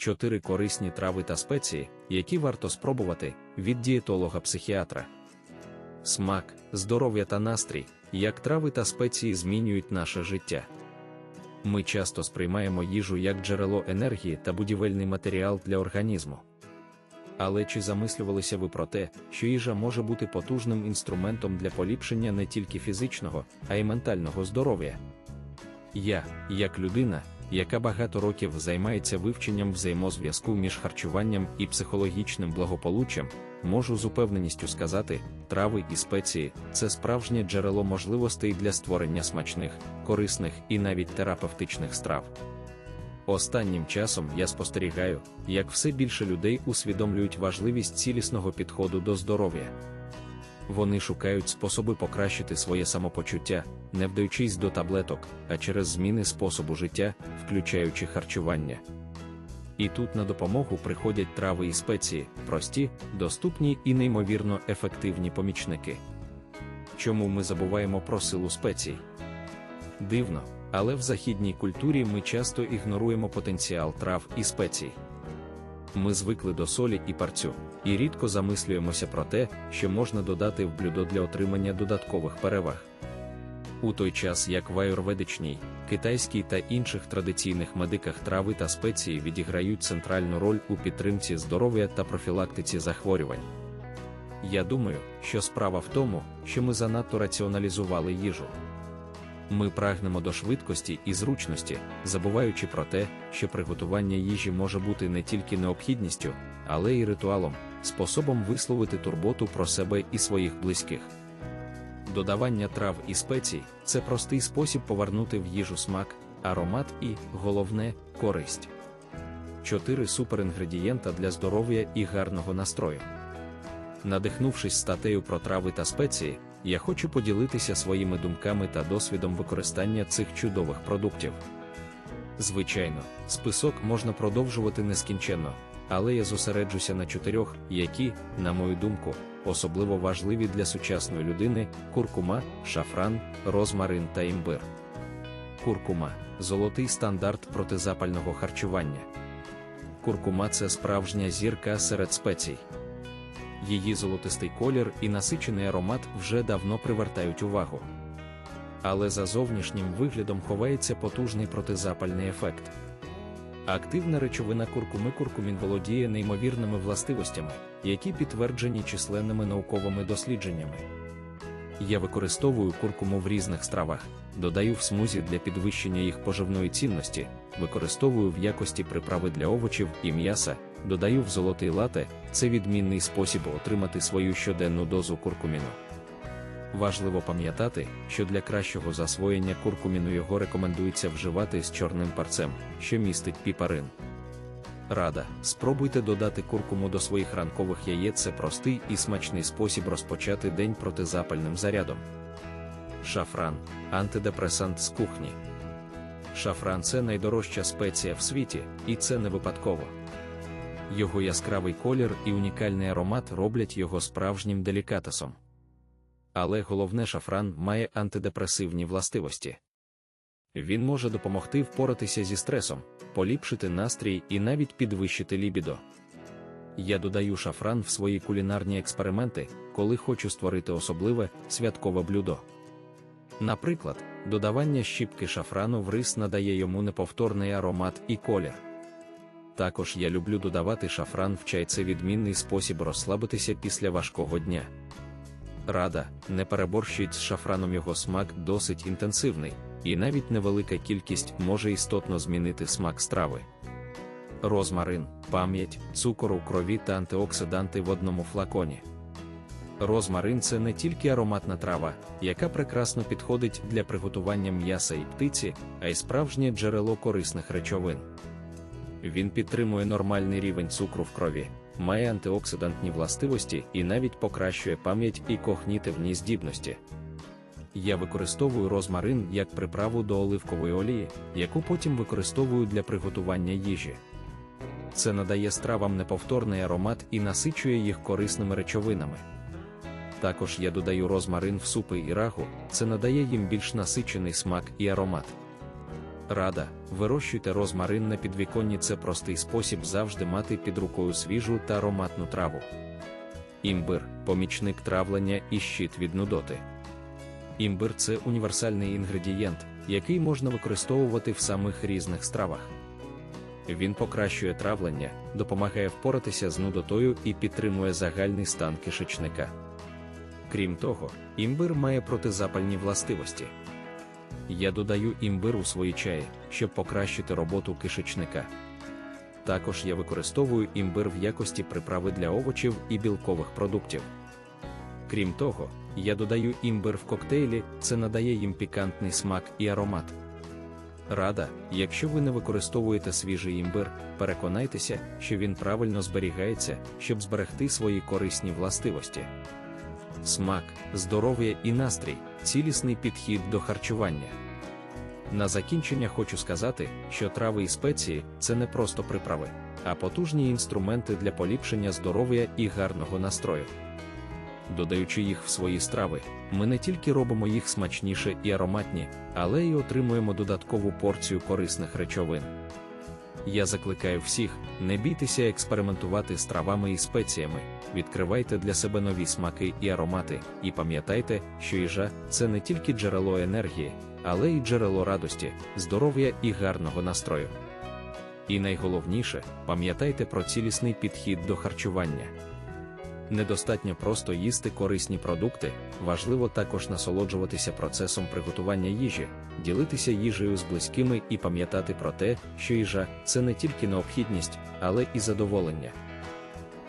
чотири корисні трави та спеції, які варто спробувати від дієтолога-психіатра. Смак, здоров'я та настрій, як трави та спеції змінюють наше життя. Ми часто сприймаємо їжу як джерело енергії та будівельний матеріал для організму. Але чи замислювалися ви про те, що їжа може бути потужним інструментом для поліпшення не тільки фізичного, а й ментального здоров'я? Я, як людина, яка багато років займається вивченням взаємозв'язку між харчуванням і психологічним благополуччям, можу з упевненістю сказати, трави і спеції це справжнє джерело можливостей для створення смачних, корисних і навіть терапевтичних страв. Останнім часом я спостерігаю, як все більше людей усвідомлюють важливість цілісного підходу до здоров'я. Вони шукають способи покращити своє самопочуття, не вдаючись до таблеток, а через зміни способу життя, включаючи харчування. І тут на допомогу приходять трави і спеції, прості, доступні і неймовірно ефективні помічники. Чому ми забуваємо про силу спецій? Дивно, але в західній культурі ми часто ігноруємо потенціал трав і спецій. Ми звикли до солі і парцю, і рідко замислюємося про те, що можна додати в блюдо для отримання додаткових переваг. У той час як в аюрведичній, китайській та інших традиційних медиках трави та спеції відіграють центральну роль у підтримці здоров'я та профілактиці захворювань. Я думаю, що справа в тому, що ми занадто раціоналізували їжу. Ми прагнемо до швидкості і зручності, забуваючи про те, що приготування їжі може бути не тільки необхідністю, але й ритуалом, способом висловити турботу про себе і своїх близьких. Додавання трав і спецій це простий спосіб повернути в їжу смак, аромат і, головне, користь. Чотири суперінгредієнта для здоров'я і гарного настрою. Надихнувшись статтею про трави та спеції, я хочу поділитися своїми думками та досвідом використання цих чудових продуктів. Звичайно, список можна продовжувати нескінченно, але я зосереджуся на чотирьох, які, на мою думку, особливо важливі для сучасної людини: куркума, шафран, розмарин та імбир. Куркума золотий стандарт протизапального харчування. Куркума це справжня зірка серед спецій. Її золотистий колір і насичений аромат вже давно привертають увагу. Але за зовнішнім виглядом ховається потужний протизапальний ефект. Активна речовина куркуми куркумін володіє неймовірними властивостями, які підтверджені численними науковими дослідженнями. Я використовую куркуму в різних стравах, додаю в смузі для підвищення їх поживної цінності, використовую в якості приправи для овочів і м'яса, додаю в золотий лате, це відмінний спосіб отримати свою щоденну дозу куркуміну. Важливо пам'ятати, що для кращого засвоєння куркуміну його рекомендується вживати з чорним парцем, що містить піпарин. Рада, спробуйте додати куркуму до своїх ранкових яєць це простий і смачний спосіб розпочати день протизапальним зарядом. Шафран антидепресант з кухні. Шафран це найдорожча спеція в світі, і це не випадково. Його яскравий колір і унікальний аромат роблять його справжнім делікатесом. Але головне шафран має антидепресивні властивості. Він може допомогти впоратися зі стресом, поліпшити настрій і навіть підвищити лібідо. Я додаю шафран в свої кулінарні експерименти, коли хочу створити особливе святкове блюдо. Наприклад, додавання щіпки шафрану в рис надає йому неповторний аромат і колір. Також я люблю додавати шафран в чай це відмінний спосіб розслабитися після важкого дня. Рада, не переборщить з шафраном його смак досить інтенсивний, і навіть невелика кількість може істотно змінити смак страви. Розмарин, пам'ять, цукор у крові та антиоксиданти в одному флаконі. Розмарин це не тільки ароматна трава, яка прекрасно підходить для приготування м'яса і птиці, а й справжнє джерело корисних речовин. Він підтримує нормальний рівень цукру в крові, має антиоксидантні властивості і навіть покращує пам'ять і когнітивні здібності. Я використовую розмарин як приправу до оливкової олії, яку потім використовую для приготування їжі. Це надає стравам неповторний аромат і насичує їх корисними речовинами. Також я додаю розмарин в супи і рагу, це надає їм більш насичений смак і аромат. Рада, вирощуйте розмарин на підвіконні це простий спосіб завжди мати під рукою свіжу та ароматну траву. Імбир помічник травлення і щит від нудоти. Імбир це універсальний інгредієнт, який можна використовувати в самих різних стравах. Він покращує травлення, допомагає впоратися з нудотою і підтримує загальний стан кишечника. Крім того, імбир має протизапальні властивості. Я додаю імбир у свої чаї, щоб покращити роботу кишечника. Також я використовую імбир в якості приправи для овочів і білкових продуктів. Крім того, я додаю імбир в коктейлі, це надає їм пікантний смак і аромат. Рада, якщо ви не використовуєте свіжий імбир, переконайтеся, що він правильно зберігається, щоб зберегти свої корисні властивості. Смак, здоров'я і настрій цілісний підхід до харчування. На закінчення хочу сказати, що трави і спеції це не просто приправи, а потужні інструменти для поліпшення здоров'я і гарного настрою. Додаючи їх в свої страви, ми не тільки робимо їх смачніше і ароматні, але й отримуємо додаткову порцію корисних речовин. Я закликаю всіх, не бійтеся експериментувати з травами і спеціями, відкривайте для себе нові смаки і аромати, і пам'ятайте, що їжа це не тільки джерело енергії, але й джерело радості, здоров'я і гарного настрою. І найголовніше, пам'ятайте про цілісний підхід до харчування. Недостатньо просто їсти корисні продукти, важливо також насолоджуватися процесом приготування їжі, ділитися їжею з близькими і пам'ятати про те, що їжа це не тільки необхідність, але і задоволення.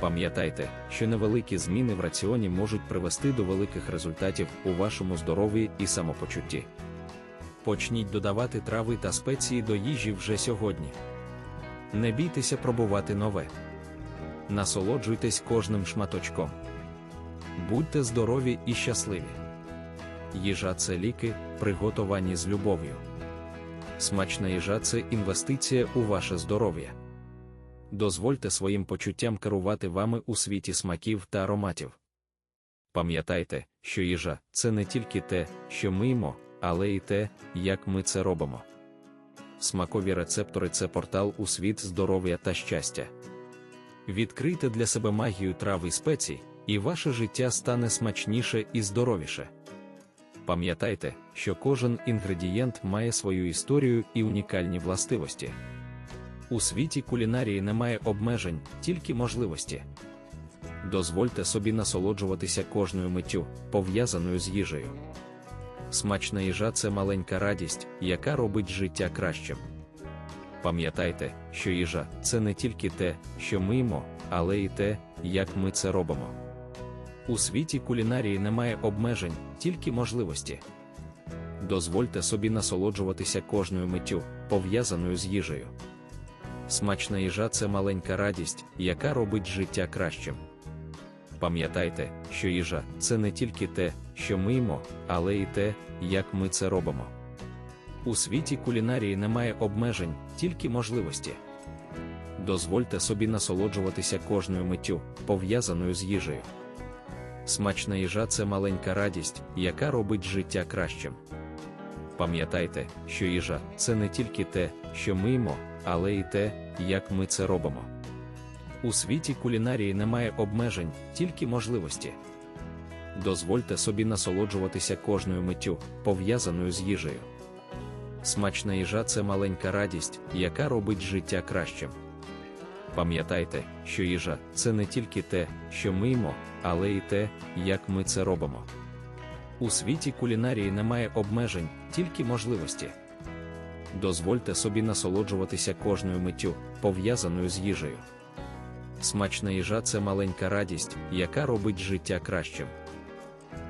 Пам'ятайте, що невеликі зміни в раціоні можуть привести до великих результатів у вашому здоров'ї і самопочутті. Почніть додавати трави та спеції до їжі вже сьогодні. Не бійтеся пробувати нове. Насолоджуйтесь кожним шматочком. Будьте здорові і щасливі. Їжа це ліки, приготовані з любов'ю. Смачна їжа це інвестиція у ваше здоров'я. Дозвольте своїм почуттям керувати вами у світі смаків та ароматів. Пам'ятайте, що їжа це не тільки те, що ми їмо, але й те, як ми це робимо. Смакові рецептори це портал у світ здоров'я та щастя. Відкрийте для себе магію трав і спецій, і ваше життя стане смачніше і здоровіше. Пам'ятайте, що кожен інгредієнт має свою історію і унікальні властивості. У світі кулінарії немає обмежень, тільки можливості. Дозвольте собі насолоджуватися кожною миттю, пов'язаною з їжею. Смачна їжа це маленька радість, яка робить життя кращим. Пам'ятайте, що їжа це не тільки те, що ми їмо, але й те, як ми це робимо. У світі кулінарії немає обмежень, тільки можливості. Дозвольте собі насолоджуватися кожною миттю, пов'язаною з їжею. Смачна їжа це маленька радість, яка робить життя кращим. Пам'ятайте, що їжа це не тільки те, що ми їмо, але й те, як ми це робимо. У світі кулінарії немає обмежень, тільки можливості. Дозвольте собі насолоджуватися кожною миттю, пов'язаною з їжею. Смачна їжа це маленька радість, яка робить життя кращим. Пам'ятайте, що їжа це не тільки те, що ми їмо, але й те, як ми це робимо. У світі кулінарії немає обмежень, тільки можливості. Дозвольте собі насолоджуватися кожною миттю, пов'язаною з їжею. Смачна їжа це маленька радість, яка робить життя кращим. Пам'ятайте, що їжа це не тільки те, що ми їмо, але й те, як ми це робимо. У світі кулінарії немає обмежень, тільки можливості. Дозвольте собі насолоджуватися кожною миттю, пов'язаною з їжею. Смачна їжа це маленька радість, яка робить життя кращим.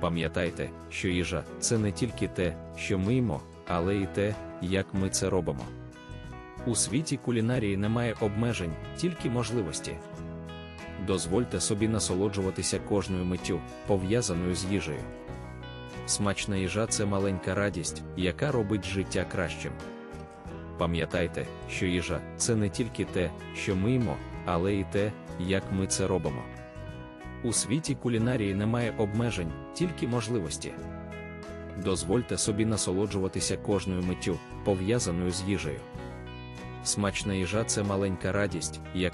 Пам'ятайте, що їжа це не тільки те, що ми їмо, але й те, як ми це робимо. У світі кулінарії немає обмежень, тільки можливості. Дозвольте собі насолоджуватися кожною миттю, пов'язаною з їжею. Смачна їжа це маленька радість, яка робить життя кращим. Пам'ятайте, що їжа це не тільки те, що ми їмо, але й те, як ми це робимо. У світі кулінарії немає обмежень, тільки можливості. Дозвольте собі насолоджуватися кожною миттю, пов'язаною з їжею. Смачна їжа це маленька радість, яка